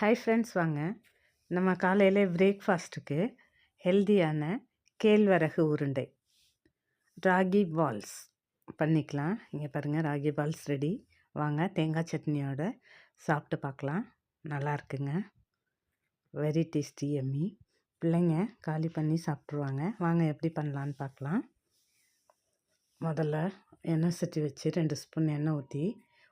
Hi friends வாங்க. நம்ம காலையில் பிரேக்ஃபாஸ்ட்டுக்கு ஹெல்தியான கேழ்வரகு உருண்டை ராகி பால்ஸ் பண்ணிக்கலாம். இங்கே பாருங்கள் ராகி பால்ஸ் ரெடி வாங்க தேங்காய் சட்னியோட சாப்பிட்டு பார்க்கலாம். நல்லா இருக்குங்க. வெரி டேஸ்டி எம்மி பிள்ளைங்க காலி பண்ணி சாப்பிட்ருவாங்க வாங்க எப்படி பண்ணலான்னு பார்க்கலாம். முதல்ல எண்ணெய் சட்டி வச்சு ரெண்டு ஸ்பூன் எண்ணெய் ஊற்றி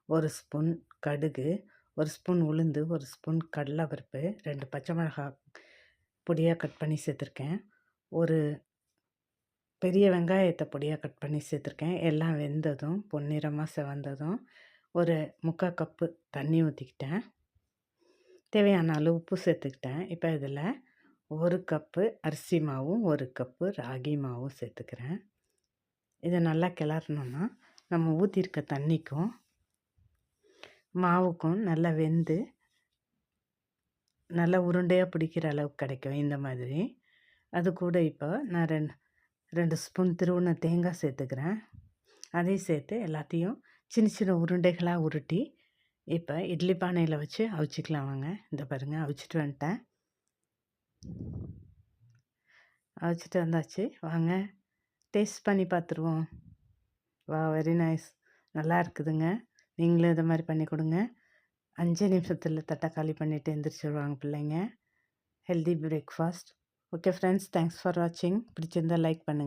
ஒரு ஸ்பூன் கடுகு ஒரு ஸ்பூன் உளுந்து ஒரு ஸ்பூன் கடலைப்பருப்பு ரெண்டு பச்சை மிளகாய் பொடியாக கட் பண்ணி சேர்த்துருக்கேன். ஒரு பெரிய வெங்காயத்தை பொடியாக கட் பண்ணி சேர்த்துருக்கேன். எல்லாம் வெந்ததும் பொன்னிறமாக செவந்ததும் ஒரு முக்கால் கப்பு தண்ணி ஊற்றிக்கிட்டேன் தேவையான அளவு உப்பு சேர்த்துக்கிட்டேன். இப்போ இதில் ஒரு கப்பு அரிசி மாவும் ஒரு கப்பு ராகி மாவும் சேர்த்துக்கிறேன். இதை நல்லா கிளறணுன்னா நம்ம ஊற்றிருக்க தண்ணிக்கும் மாவுக்கும் நல்லா வெந்து நல்லா உருண்டையாக பிடிக்கிற அளவுக்கு கிடைக்கும் இந்த மாதிரி. அது கூட இப்போ நான் ரெண்டு ரெண்டு ஸ்பூன் திருவுண தேங்காய் சேர்த்துக்கிறேன். அதையும் சேர்த்து எல்லாத்தையும் சின்ன சின்ன உருண்டைகளாக உருட்டி இப்போ இட்லி பானையில் வச்சு அவிச்சிக்கலாம் வாங்க. இந்த பாருங்கள் அவிச்சிட்டு வந்துட்டேன். அவிச்சிட்டு வந்தாச்சு. வாங்க டேஸ்ட் பண்ணி பார்த்துருவோம். வா வெரி நைஸ் நல்லா இருக்குதுங்க. நீங்களும் இதை மாதிரி பண்ணி கொடுங்க. அஞ்சு நிமிஷத்தில் தட்டை காலி பண்ணிவிட்டு எந்திரிச்சிடுவாங்க பிள்ளைங்க. Healthy breakfast okay friends thanks for வாட்சிங் பிடிச்சிருந்தால் லைக் பண்ணுங்கள்